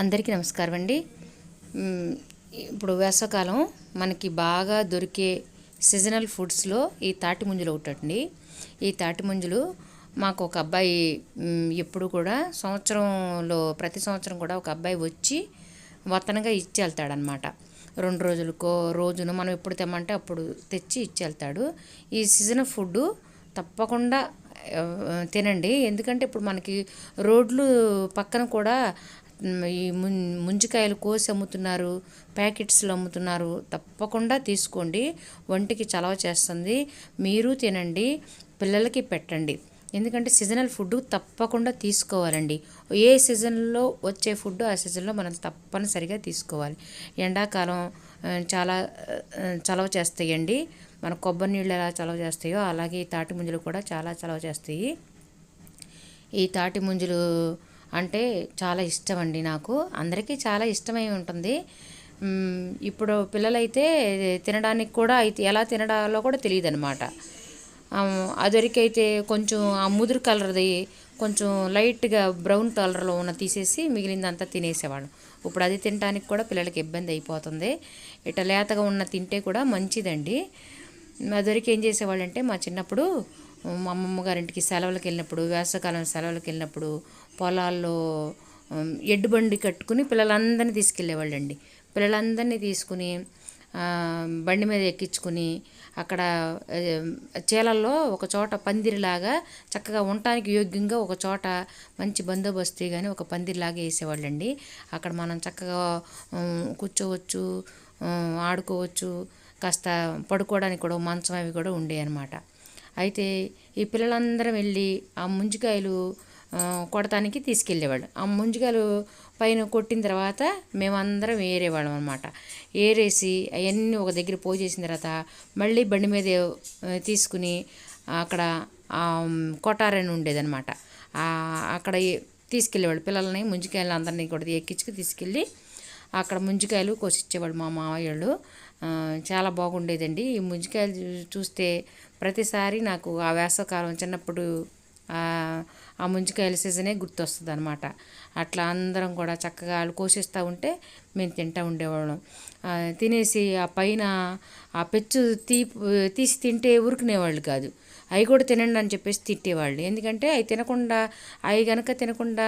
అందరికీ నమస్కారం అండి. ఇప్పుడు వేసవకాలం మనకి బాగా దొరికే సీజనల్ ఫుడ్స్లో ఈ తాటి ముంజలు ఒకటండి. ఈ తాటి ముంజలు మాకు ఒక అబ్బాయి ఎప్పుడు కూడా సంవత్సరంలో ప్రతి సంవత్సరం కూడా ఒక అబ్బాయి వచ్చి వతనగా ఇచ్చి వెళ్తాడనమాట రెండు రోజులకో రోజును మనం ఎప్పుడు తెమ్మంటే అప్పుడు తెచ్చి ఇచ్చి వెళ్తాడు. ఈ సీజనల్ ఫుడ్ తప్పకుండా తినండి. ఎందుకంటే ఇప్పుడు మనకి రోడ్లు పక్కన కూడా ఈ ముం ముంజికాయలు కోసి అమ్ముతున్నారు ప్యాకెట్స్లో అమ్ముతున్నారు తప్పకుండా తీసుకోండి. ఒంటికి చలవ చేస్తుంది. మీరు తినండి పిల్లలకి పెట్టండి. ఎందుకంటే సీజనల్ ఫుడ్ తప్పకుండా తీసుకోవాలండి. ఏ సీజన్లో వచ్చే ఫుడ్ ఆ సీజన్లో మనం తప్పనిసరిగా తీసుకోవాలి. ఎండాకాలం చాలా చలవ చేస్తాయండి. మన కొబ్బరి నీళ్ళు ఎలా చలవ చేస్తాయో అలాగే ఈ తాటి ముంజలు కూడా చాలా చలవ చేస్తాయి. ఈ తాటి ముంజలు అంటే చాలా ఇష్టం అండి నాకు. అందరికీ చాలా ఇష్టమై ఉంటుంది. ఇప్పుడు పిల్లలైతే తినడానికి కూడా అయితే ఎలా తినడాలో కూడా తెలియదు అనమాట అదొరికైతే కొంచెం ఆ ముదురు కలర్ది కొంచెం లైట్గా బ్రౌన్ కలర్లో ఉన్న తీసేసి మిగిలిందంతా తినేసేవాడు ఇప్పుడు అది తినడానికి కూడా పిల్లలకి ఇబ్బంది అయిపోతుంది. ఇట్లా లేతగా ఉన్న తింటే కూడా మంచిదండి. అదొరికి ఏం చేసేవాళ్ళంటే మా చిన్నప్పుడు మా అమ్మమ్మ గారింటికి సెలవులకు వెళ్ళినప్పుడు వేసవకాలం సెలవులకు వెళ్ళినప్పుడు పొలాల్లో ఎడ్డుబండి ఎడ్డు బండి కట్టుకుని పిల్లలందరినీ తీసుకెళ్ళేవాళ్ళండి. పిల్లలందరినీ తీసుకుని బండి మీద ఎక్కించుకుని అక్కడ చీలల్లో చేలల్లో ఒక చోట పందిరిలాగా చక్కగా ఉండటానికి యోగ్యంగా ఒక చోట మంచి బందోబస్తు కానీ ఒక పందిరిలాగా వేసేవాళ్ళండి. అక్కడ మనం చక్కగా కూర్చోవచ్చు ఆడుకోవచ్చు కాస్త పడుకోవడానికి కూడా మంచం అవి కూడా ఉండేవి అనమాట అయితే ఈ పిల్లలందరం వెళ్ళి ఆ ముంజికాయలు కొడటానికి తీసుకెళ్ళేవాళ్ళు. ఆ ముంజికాయలు పైన కొట్టిన తర్వాత మేమందరం ఏరేవాళ్ళం అనమాట ఏరేసి అవన్నీ ఒక దగ్గర పోజేసిన తర్వాత మళ్ళీ బండి మీద తీసుకుని అక్కడ కొట్టారని కొటారని అక్కడ తీసుకెళ్ళేవాడు తీసుకెళ్ళేవాళ్ళు పిల్లల్ని ముంజికాయలు అందరినీ కూడా ఎక్కించుకు తీసుకెళ్ళి అక్కడ ముంజికాయలు కోసిచ్చేవాడు మా మావయ్యోళ్ళు చాలా బాగుండేదండి. ఈ ముంజికాయలు చూ- చూస్తే ప్రతిసారి నాకు ఆ వేసవకాలం చిన్నప్పుడు ఆ ఆ ముంజికాయల సీజనే గుర్తొస్తుంది అనమాట అట్లా అందరం కూడా చక్కగా వాళ్ళు కోసిస్తూ ఉంటే మేము తింటూ ఉండేవాళ్ళం. తినేసి ఆ పైన ఆ పెచ్చు తీ తీసి తింటే ఊరుకునేవాళ్ళు కాదు. అవి కూడా తినండి అని చెప్పేసి తిట్టేవాళ్ళు. ఎందుకంటే అవి తినకుండా అవి గనక తినకుండా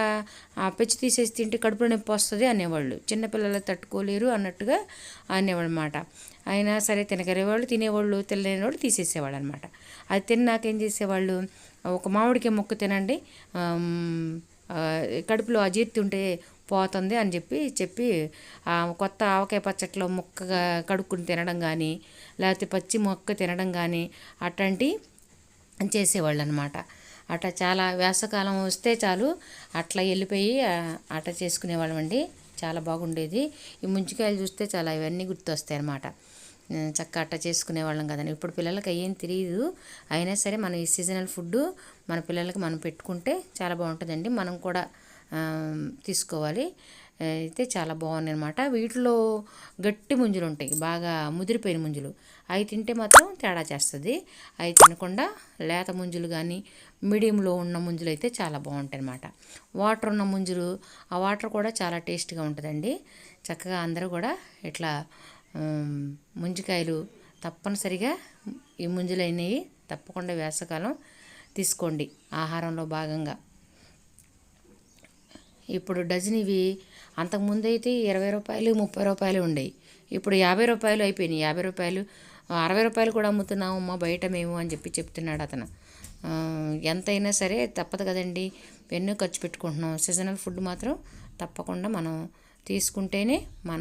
ఆ పెచ్చు తీసేసి తింటే కడుపులో నొప్పి వస్తుంది అనేవాళ్ళు. చిన్నపిల్లలు తట్టుకోలేరు అన్నట్టుగా అనేవాళ్ళు అనమాట అయినా సరే తినగలేవాళ్ళు తినేవాళ్ళు తినలేని వాళ్ళు తీసేసేవాళ్ళు అనమాట అది తిన్నాక ఏం చేసేవాళ్ళు? ఒక మామిడికాయ మొక్క తినండి. కడుపులో అజీర్తి ఉంటే పోతుంది అని చెప్పి చెప్పి కొత్త ఆవకాయ పచ్చట్లో ముక్కగా కడుక్కుని తినడం కానీ లేకపోతే పచ్చి మొక్క తినడం కానీ అట్లాంటి చేసేవాళ్ళు అనమాట అట్లా చాలా వేసవకాలం వస్తే చాలు అట్లా వెళ్ళిపోయి అట్లా చేసుకునేవాళ్ళం అండి చాలా బాగుండేది. ఈ ముంచికాయలు చూస్తే చాలా ఇవన్నీ గుర్తొస్తాయి అనమాట చక్క అట్ట చేసుకునేవాళ్ళం కదండి. ఇప్పుడు పిల్లలకి అయ్యేం తెలియదు అయినా సరే మనం ఈ సీజనల్ ఫుడ్ మన పిల్లలకి మనం పెట్టుకుంటే చాలా బాగుంటుందండి. మనం కూడా తీసుకోవాలి. అయితే చాలా బాగున్నాయి అనమాట వీటిలో గట్టి ముంజులు ఉంటాయి. బాగా ముదిరిపోయిన ముంజులు. అవి తింటే మాత్రం తేడా చేస్తుంది. అవి తినకుండా లేత ముంజులు కానీ మీడియంలో ఉన్న ముంజులు అయితే చాలా బాగుంటాయి అనమాట వాటర్ ఉన్న ముంజులు ఆ వాటర్ కూడా చాలా టేస్ట్గా ఉంటుందండి. చక్కగా అందరూ కూడా ఇట్లా ముంజికాయలు తప్పనిసరిగా ఈ ముంజులు అయినవి తప్పకుండా వేసవకాలం తీసుకోండి ఆహారంలో భాగంగా. ఇప్పుడు డజన్ ఇవి అంతకుముందు అయితే ఇరవై రూపాయలు ముప్పై రూపాయలు ఉండేవి ఇప్పుడు యాభై రూపాయలు అయిపోయినాయి. యాభై రూపాయలు అరవై రూపాయలు కూడా అమ్ముతున్నాము అమ్మ బయట మేము అని చెప్పి చెప్తున్నాడు అతను. ఎంతైనా సరే తప్పదు కదండి. ఎన్నో ఖర్చు పెట్టుకుంటున్నాం. సీజనల్ ఫుడ్ మాత్రం తప్పకుండా మనం తీసుకుంటేనే మన